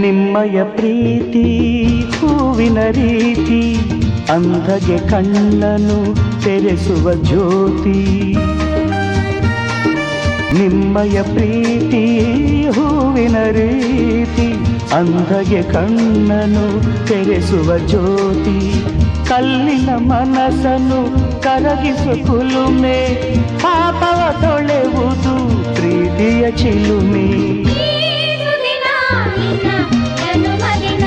ನಿಮ್ಮಯ ಪ್ರೀತಿ, ಹೂವಿನ ರೀತಿ ಅಂಧಗೆ ಕಣ್ಣನು ತೆರೆಸುವ ಜ್ಯೋತಿ. ನಿಮ್ಮಯ ಪ್ರೀತಿ, ಹೂವಿನ ರೀತಿ ಅಂಧಗೆ ಕಣ್ಣನು ತೆರೆಸುವ ಜ್ಯೋತಿ. ಕಲ್ಲಿನ ಮನಸ್ಸನ್ನು ಕರಗಿಸುವ ಕುಲುಮೆ, ಪಾಪವ ತೊಳೆವುದು, ಪ್ರೀತಿಯ ಚಿಲುಮೆ. Yeah, and no money.